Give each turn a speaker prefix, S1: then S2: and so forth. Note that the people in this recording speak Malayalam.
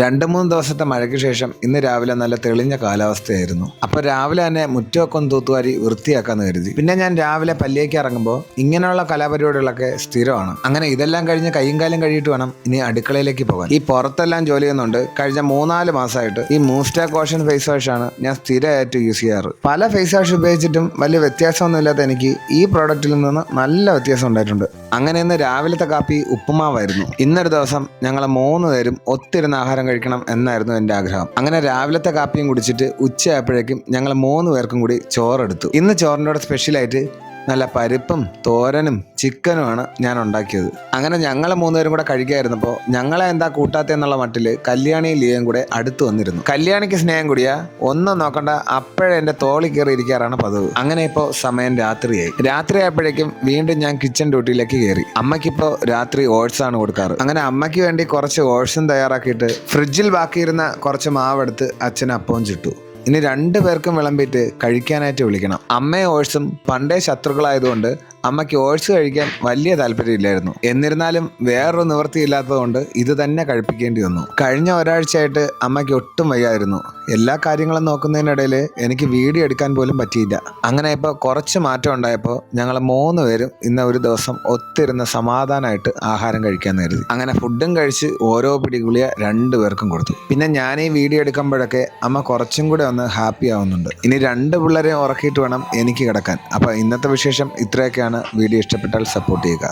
S1: രണ്ട് മൂന്ന് ദിവസത്തെ മഴയ്ക്ക് ശേഷം ഇന്ന് രാവിലെ നല്ല തെളിഞ്ഞ കാലാവസ്ഥയായിരുന്നു. അപ്പോൾ രാവിലെ തന്നെ മുറ്റമൊക്കെ ഒന്ന് തൂത്തുവാരി വൃത്തിയാക്കാന്ന് കരുതി. പിന്നെ ഞാൻ രാവിലെ പല്ലിയേക്ക് ഇറങ്ങുമ്പോൾ ഇങ്ങനെയുള്ള കലാപരിപാടികളൊക്കെ സ്ഥിരമാണ്. അങ്ങനെ ഇതെല്ലാം കഴിഞ്ഞ് കൈയും കാലം കഴിയിട്ട് വേണം ഇനി അടുക്കളയിലേക്ക് പോകാൻ. ഈ പുറത്തെല്ലാം ജോലി ചെയ്യുന്നുണ്ട് കഴിഞ്ഞ മൂന്നാൽ മാസമായിട്ട് ഈ മൂസ്റ്റാ കോഷൻ ഫേസ് വാഷാണ് ഞാൻ സ്ഥിരമായിട്ട് യൂസ് ചെയ്യാറ്. പല ഫേസ് വാഷ് ഉപയോഗിച്ചിട്ടും വലിയ വ്യത്യാസമൊന്നും ഇല്ലാത്ത എനിക്ക് ഈ പ്രോഡക്റ്റിൽ നിന്ന് നല്ല വ്യത്യാസം ഉണ്ടായിട്ടുണ്ട്. അങ്ങനെ ഇന്ന് രാവിലത്തെ കാപ്പി ഉപ്പുമാവായിരുന്നു. ഇന്നൊരു ദിവസം ഞങ്ങൾ മൂന്ന് പേരും ഒത്തിരുന്ന് ആഹാരം കഴിക്കണം എന്നായിരുന്നു എന്റെ ആഗ്രഹം. അങ്ങനെ രാവിലത്തെ കാപ്പിയും കുടിച്ചിട്ട് ഉച്ചയായപ്പോഴേക്കും ഞങ്ങൾ മൂന്ന് പേർക്കും കൂടി ചോറെടുത്തു. ഇന്ന് ചോറിന്റെ കൂടെ സ്പെഷ്യലായിട്ട് നല്ല പരിപ്പും തോരനും ചിക്കനുമാണ് ഞാൻ ഉണ്ടാക്കിയത്. അങ്ങനെ ഞങ്ങൾ മൂന്നുപേരും കൂടെ കഴിക്കായിരുന്നപ്പോൾ ഞങ്ങളെ എന്താ കൂട്ടാത്തെന്നുള്ള മട്ടിൽ കല്യാണി ലീയം കൂടെ അടുത്ത് വന്നിരുന്നു. കല്യാണിക്ക് സ്നേഹം കൂടിയാ ഒന്നും നോക്കണ്ട അപ്പോഴേ എന്റെ തോളി കയറി ഇരിക്കാറാണ് പതിവ്. അങ്ങനെ ഇപ്പോൾ സമയം രാത്രിയായി. രാത്രി ആയപ്പോഴേക്കും വീണ്ടും ഞാൻ കിച്ചൺ ഡ്യൂട്ടിയിലേക്ക് കയറി അമ്മയ്ക്കിപ്പോൾ രാത്രി ഓട്സ് ആണ് കൊടുക്കാറ്. അങ്ങനെ അമ്മയ്ക്ക് വേണ്ടി കുറച്ച് ഓട്സും തയ്യാറാക്കിയിട്ട് ഫ്രിഡ്ജിൽ ബാക്കിയിരുന്ന കുറച്ച് മാവെടുത്ത് അച്ഛൻ അപ്പവും ചുട്ടു. ഇനി രണ്ടു പേർക്കും വിളമ്പിയിട്ട് കഴിക്കാനായിട്ട് വിളിക്കണം. അമ്മയും ഓഴ്സും പണ്ടേ ശത്രുക്കളായതുകൊണ്ട് അമ്മയ്ക്ക് ഓഴ്സ് കഴിക്കാൻ വലിയ താല്പര്യമില്ലായിരുന്നു. എന്നിരുന്നാലും വേറൊരു നിവൃത്തിയില്ലാത്തതുകൊണ്ട് ഇത് തന്നെ കഴിപ്പിക്കേണ്ടി വന്നു. കഴിഞ്ഞ ഒരാഴ്ചയായിട്ട് അമ്മയ്ക്ക് ഒട്ടും വയ്യായിരുന്നു. എല്ലാ കാര്യങ്ങളും നോക്കുന്നതിനിടയിൽ എനിക്ക് വീഡിയോ എടുക്കാൻ പോലും പറ്റിയില്ല. അങ്ങനെ ഇപ്പോൾ കുറച്ച് മാറ്റം ഉണ്ടായപ്പോൾ ഞങ്ങൾ മൂന്ന് പേരും ഇന്ന് ഒരു ദിവസം ഒത്തിരുന്ന് സമാധാനമായിട്ട് ആഹാരം കഴിക്കാൻ കരുതി. അങ്ങനെ ഫുഡും കഴിച്ച് ഓരോ പിടി ഗുളിയ രണ്ടു പേർക്കും കൊടുത്തു. പിന്നെ ഞാൻ ഈ വീഡിയോ എടുക്കുമ്പോഴൊക്കെ അമ്മ കുറച്ചും കൂടെ ഒന്ന് ഹാപ്പി ആവുന്നുണ്ട്. ഇനി രണ്ട് പിള്ളേരെയും ഉറക്കിയിട്ട് വേണം എനിക്ക് കിടക്കാൻ. അപ്പോൾ ഇന്നത്തെ വിശേഷം ഇത്രയൊക്കെയാണ്. വീഡിയോ ഇഷ്ടപ്പെട്ടാൽ സപ്പോർട്ട് ചെയ്യുക.